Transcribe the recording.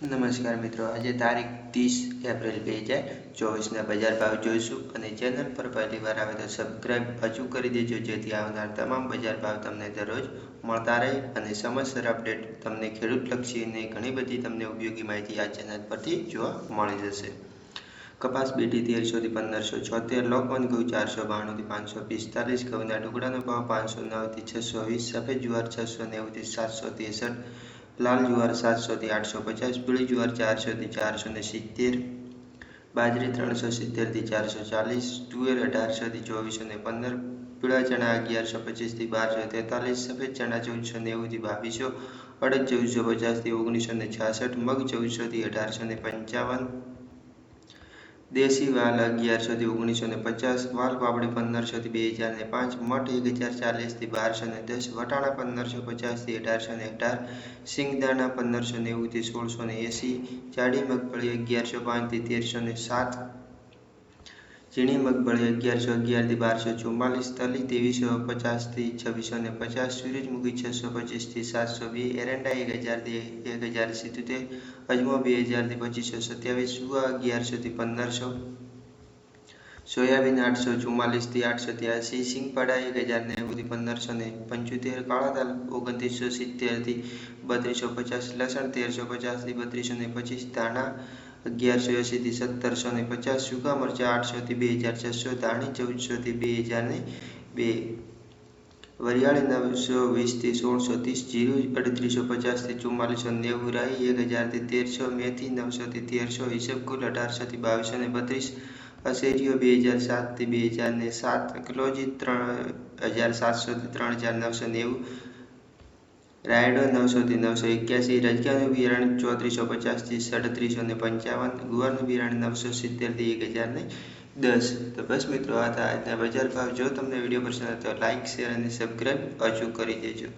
નમસ્કાર મિત્રો, આજે તારીખ ત્રીસ એપ્રિલ બે હજાર ચોવીસના બજાર ભાવ જોઈશું અને ચેનલ પર પહેલી વાર આવે તો સબસ્ક્રાઈબ હજુ કરી દેજો, જેથી આવનાર તમામ બજાર ભાવ તમને દરરોજ મળતા રહે અને સમયસર અપડેટ તમને ખેડૂતલક્ષી અને ઘણી બધી તમને ઉપયોગી માહિતી આ ચેનલ પરથી જોવા મળી જશે. કપાસ બેટી તેરસોથી પંદરસો છોતેર, લોકવન ઘઉં ચારસો બાણુંથી પાંચસો પિસ્તાલીસ, ઘઉંના ટુકડાનો ભાવ પાંચસો નવથી છસો વીસ, સફેદ જુવાર છસો નેવુંથી સાતસો ત્રેસઠ લાલ જુવાર સાતસોથી આઠસો પચાસ, પીળી જુવાર ચારસોથી ચારસો ને સિત્તેર, બાજરી ત્રણસો સિત્તેરથી ચારસો ચાલીસ, તુવેર અઢારસોથી ચોવીસો ને પંદર, પીળા ચણા અગિયારસો પચીસથી બારસો તેતાલીસ, સફેદ ચણા ચૌદસો નેવુંથી બાવીસો, અડદ ચૌદસો પચાસથી ઓગણીસો ને છાસઠ, મગ ચૌદસોથી અઢારસો ને પંચાવન દેશી વાલ અગિયારસોથી ઓગણીસો ને પચાસ, વાલ પાપડી પંદરસોથી બે હજાર ને પાંચ, મઠ એક હજાર ચાલીસથી બારસો ને દસ, વટાણા પંદરસો પચાસથી અઢારસો ને અઢાર, સિંગદાણા પંદરસો નેવુંથી સોળસો ને એંસી, જાડી મગફળી અગિયારસો પાંચથી તેરસો ને સાત ઝીણી મગફળી અગિયારસો અગિયારથી બારસો ચુમ્માલીસ તલી ત્રેવીસો પચાસથી છવ્વીસો ને પચાસ સૂરજમુખી છસો પચીસથી સાતસો બે, એરંડા એક હજારથી એક હજાર સિત્તોતેર અજમો બે હજારથી પચીસો સત્યાવીસ, સુવા અગિયારસોથી પંદરસો, સોયાબીન આઠસો ચુમ્માલીસથી આઠસો ત્યાસી, સિંગપાડા એક હજાર નેવુંથી પંદરસો ને પંચોતેર, કાળા દાલ ઓગણત્રીસો સિત્તેરથી બત્રીસો પચાસ, લસણ તેરસો પચાસથી બત્રીસો ને પચીસ, ધાણા અગિયારસો એંશીથી સત્તરસો ને પચાસ સૂકા મરચાં આઠસોથી બે હજાર છસો ધાણી, ચૌદસોથી બે હજાર ને બે. વરિયાળી નવસો વીસથી સોળસો ત્રીસ, જીરું અડત્રીસો પચાસથી ચુમ્માલીસો નેવું, રાઈ એક હજારથી તેરસો, મેથી નવસોથી તેરસો, હિસબ કુલ અઢારસોથી બાવીસો ને બત્રીસ અશેરીઓ બે હજાર સાતથી બે હજાર ને સાત ક્લોજી ત્રણ હજાર સાતસોથી ત્રણ હજાર નવસો નેવું રાયડો નવસોથી નવસો એક્યાસી, રજગાનું બિયારણ ચોત્રીસો પચાસથી સાડત્રીસો ને પંચાવન, ગુવારનું બિયારણ નવસો સિત્તેરથી એક હજાર ને દસ. તો બસ મિત્રો, આ હતા આજના બજાર ભાવ. જો તમને વીડિયો પસંદ આવે તો લાઇક શેર અને સબસ્ક્રાઈબ અચૂક કરી દેજો.